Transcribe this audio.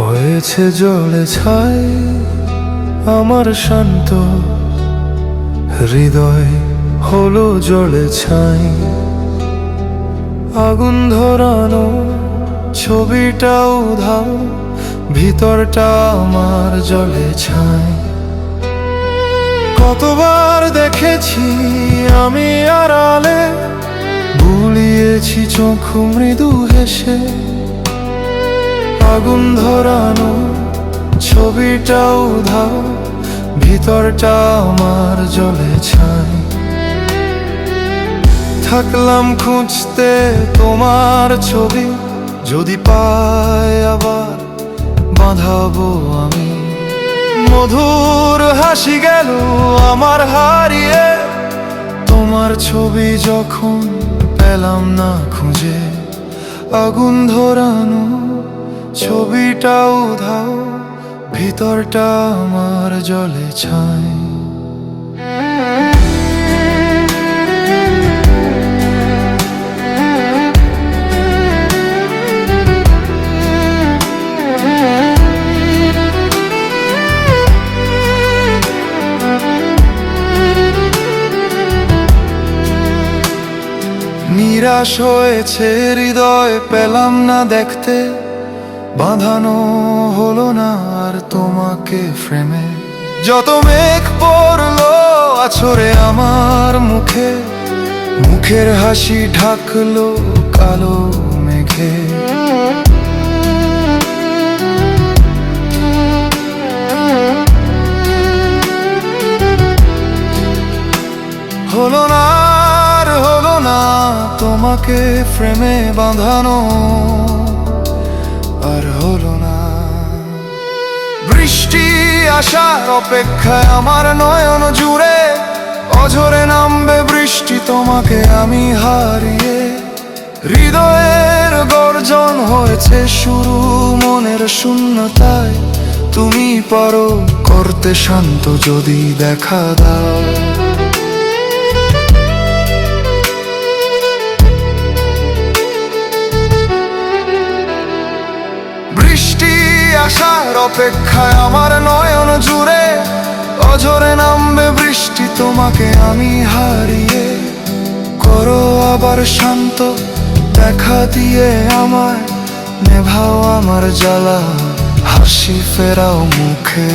হয়েছে জলে ছাই আমার শান্ত হৃদয় হলো জলে ছাই। আগুন ধরানো ছবিটা উধাও, ভিতরটা আমার জলে ছাই। কতবার দেখেছি আমি আড়ালে, ভুলিয়েছি চোখ মৃদু হেসে। আগুন ধরানো ছবিটা উধাও, ভিতরটা আমার জলে ছাই। থাকলাম খুঁজতে তোমার ছবি, যদি পাই আবার বাঁধাবো আমি। মধুর হাসি গেল আমার হারিয়ে, তোমার ছবি যখন পেলাম না খুঁজে, আগুন ধরানো ছবিটা উধাও ভিতরটা আমার জলে ছায় নিরাশ হয়েছে হৃদয় পেলাম না দেখতে। বাঁধানো হলো না আর তোমাকে ফ্রেমে যত মেঘ পড়ল আছরে আমার মুখে, মুখের হাসি ঢাকলো কালো মেঘে। হলো না আর হলো না তোমাকে ফ্রেমে বাঁধানো। আর হলো না। বৃষ্টি আসার অপেক্ষায় আমার নয়ন জুড়ে, অঝরে নামবে বৃষ্টি তোমাকে আমি হারিয়ে। হৃদয়ের গর্জন হয়েছে শুরু মনের শূন্যতায়, তুমি পারো করতে শান্ত যদি দেখা দাও। অপেক্ষায় আমার নয়ন জুড়ে অঝরে নামবে বৃষ্টি তোমাকে আমি হারিয়ে। করো আবার শান্ত দেখা দিয়ে আমার নেভাও আমার জ্বালা, হাসি ফেরাও মুখে।